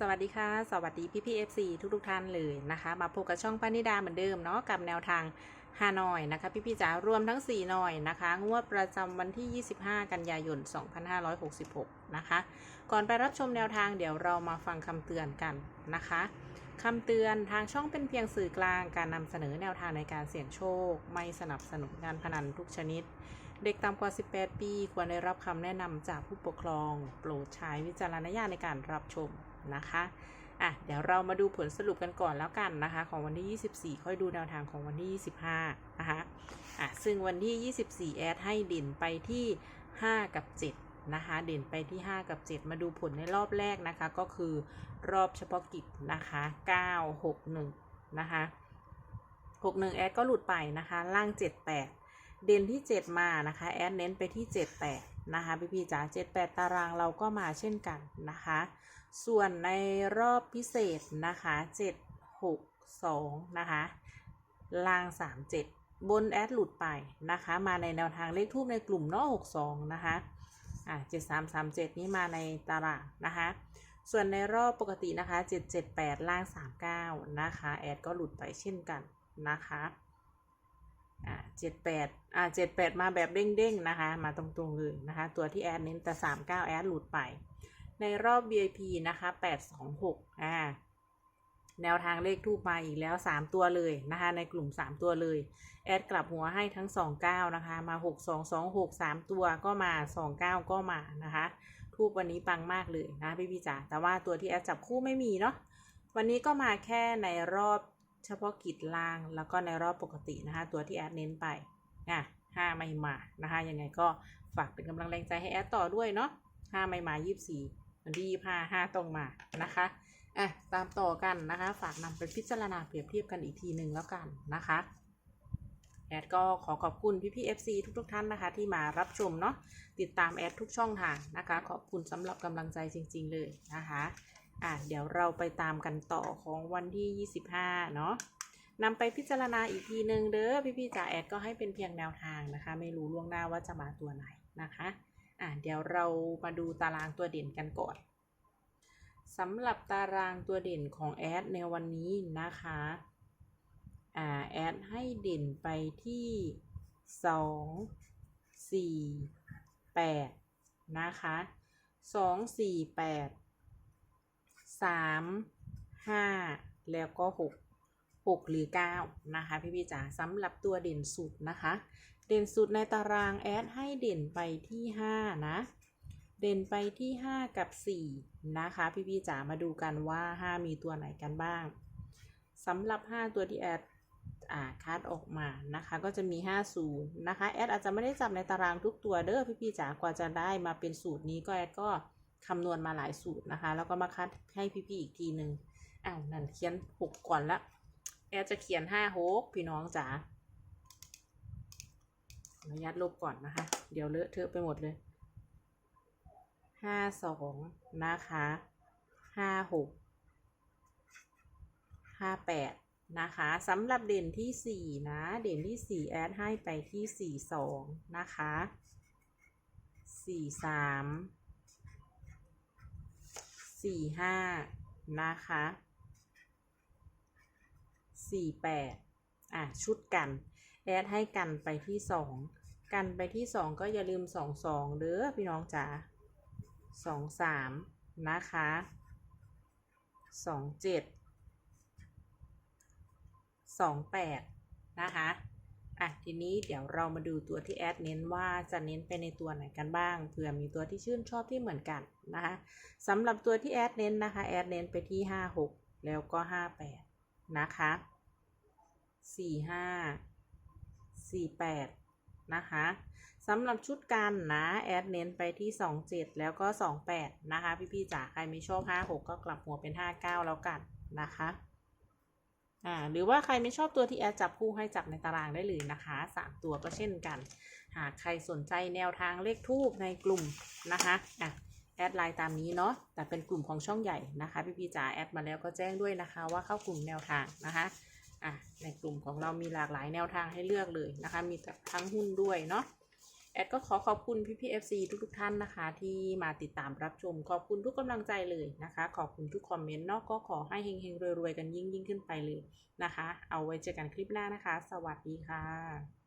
สวัสดีค่ะ สวัสดีพี่พี่เอฟซีทุกทุกท่านเลยนะคะ มาพบกับช่องป้านิดาเหมือนเดิมเนาะกับแนวทางฮานอยนะคะพี่พี่จ๋ารวมทั้ง 4 หน่อยนะคะ งวดประจำวันที่ 25 กันยายน 2566 นะคะ ก่อนไปรับชมแนวทางเดี๋ยวเรามาฟังคำเตือนกันนะคะคำเตือนทางช่องเป็นเพียงสื่อกลางการนำเสนอแนวทางในการเสี่ยงโชค ไม่สนับสนุนการพนันทุกชนิด เด็กต่ำกว่า 18 ปี ควรได้รับคำแนะนำจากผู้ปกครอง โปรดใช้วิจารณญาณในการรับชม นะคะอะเดี๋ยวเรามาดูผลสรุปกันก่อนแล้วกันนะคะ ของวันที่ 24 ค่อยดูแนวทางของวันที่ 25 นะคะอะซึ่งวันที่ 24 แอดให้เด่นไปที่ 5 กับ 7 นะคะ เด่นไปที่ 5 กับ 7 มาดูผลในรอบแรกนะคะ ก็คือรอบเฉพาะกิจนะคะ 9 6 1 นะคะ 61 แอดก็หลุดไปนะคะ ล่าง 78 เด่นที่ 7 มานะคะแอดเน้นไปที่ 78 นะคะพี่พี่จ๋า78 ตารางเราก็มาเช่นกันนะคะ ส่วนในรอบพิเศษนะคะ 7 6 2 นะคะล่าง 37 บนแอดหลุดไปนะคะ มาในแนวทางเลขทูบในกลุ่มนาะ62 นะคะอะ7337 นี้มาในตารางนะคะส่วนในรอบปกตินะคะ 778 ล่าง 39 นะคะ แอดก็หลุดไปเช่นกันนะคะ อ่า78อ่า78มาแบบเด้งๆนะคะ มาตรงๆเลยนะคะ ตัวที่แอดเน้นแต่39แอดหลุดไป ในรอบ VIP นะคะ826อ่าแนวทางเลขทูปมาอีกแล้ว 3 ตัวเลยนะคะ ในกลุ่ม 3 ตัวเลย แอดกลับหัวให้ทั้ง 29 นะคะ มา 6226 3 ตัวก็มา 29 ก็มานะคะ ทูปวันนี้ปังมากเลยนะพี่พี่จ๋าแต่ว่าตัวที่แอดจับคู่ไม่มีเนาะวันนี้ก็มาแค่ในรอบ เฉพาะกิจล่างแล้วก็ในรอบปกตินะคะ ตัวที่แอดเน้นไปอะห้าไม่มานะคะยังไงก็ฝากเป็นกำลังแรงใจให้แอดต่อด้วยเนาะห้าไม่มายี่สี่วันที่ยี่ห้าห้าต้องมานะคะอะตามต่อกันนะคะ ฝากนำไปพิจารณาเปรียบเทียบกันอีกทีหนึ่งแล้วกันนะคะแอดก็ขอขอบคุณพี่พี่ๆ FC ทุกๆท่านนะคะ ที่มารับชมเนาะติดตามแอดทุกช่องทางนะคะ ขอบคุณสำหรับกำลังใจจริง ๆ เลยนะคะ อะเดี๋ยวเราไปตามกันต่อของวันที่ 25 เนาะนำไปพิจารณาอีกทีหนึ่งเด้อพี่ๆจ๋าแอดก็ให้เป็นเพียงแนวทางนะคะ ไม่รู้ล่วงหน้าว่าจะมาตัวไหนนะคะอะเดี๋ยวเรามาดูตารางตัวเด่นกันก่อนสำหรับตารางตัวเด่นของแอดในวันนี้นะคะอ่าแอดให้เด่นไปที่สองสี่แปดนะคะสองสี่แปด สามห้าแล้วก็หกหกหรือเก้านะคะพี่พี่จ๋าสำหรับตัวเด่นสุดนะคะ เด่นสุดในตารางแอดให้เด่นไปที่ห้านะเด่นไปที่ห้ากับสี่นะคะ พี่พี่จ๋ามาดูกันว่าห้ามีตัวไหนกันบ้างสำหรับห้าตัวที่แอดอ่าคัดออกมานะคะ ก็จะมี 50 นะคะ แอดอาจจะไม่ได้จับในตารางทุกตัวเด้อพี่ๆจ๋ากว่าจะได้มาเป็นสูตรนี้ก็แอดก็ คำนวณมาหลายสูตรนะคะ แล้วก็มาคัดให้พี่ๆอีกทีหนึ่งอ้าวนั่นเขียนหกก่อนละแอดจะเขียนห้าหกพี่น้องจ๋าขออนุญาตลบก่อนนะคะ เดี๋ยวเลอะเทอะไปหมดเลยห้าสองนะคะห้าหกห้าแปดนะคะสำหรับเด่นที่4นะเด่นที่4แอดให้ไปที่4 2นะคะ4 3 4 5นะคะ4 8อะ ชุดกัน แอดให้กันไปที่2กันไปที่2ก็อย่าลืม2 2เด้อพี่น้องจ๋า2 3นะคะ2 7สองแปดนะคะ อะทีนี้เดี๋ยวเรามาดูตัวที่แอดเน้นว่าจะเน้นไปในตัวไหนกันบ้างเผื่อมีตัวที่ชื่นชอบที่เหมือนกันนะคะสำหรับตัวที่แอดเน้นนะคะแอดเน้นไปที่ห้าหกแล้วก็ห้าแปดนะคะสี่ห้าสี่แปดนะคะสำหรับชุดกันนะแอดเน้นไปที่สองเจ็ดแล้วก็สองแปดนะคะ พี่ๆจ๋าใครไม่ชอบห้าหกก็กลับหัวเป็นห้าเก้าแล้วกันนะคะ อ่าหรือว่าใครไม่ชอบตัวที่แอดจับคู่ให้จับในตารางได้เลยนะคะสามตัวก็เช่นกัน หากใครสนใจแนวทางเลขทูบในกลุ่มนะคะอะแอดไลน์ตามนี้เนาะแต่เป็นกลุ่มของช่องใหญ่นะคะพี่พี่จ๋าแอดมาแล้วก็แจ้งด้วยนะคะ ว่าเข้ากลุ่มแนวทางนะคะอะในกลุ่มของเรามีหลากหลายแนวทางให้เลือกเลยนะคะ มีทั้งหุ้นด้วยเนาะ แอดก็ขอขอบคุณพี่พีเอฟซีทุกๆท่านนะคะ ที่มาติดตามรับชม ขอบคุณทุกกำลังใจเลยนะคะ ขอบคุณทุกคอมเมนต์เนาะก็ขอให้เฮงๆรวยๆกันยิ่งยิ่งๆขึ้นไปเลยนะคะ เอาไว้เจอกันคลิปหน้านะคะ สวัสดีค่ะ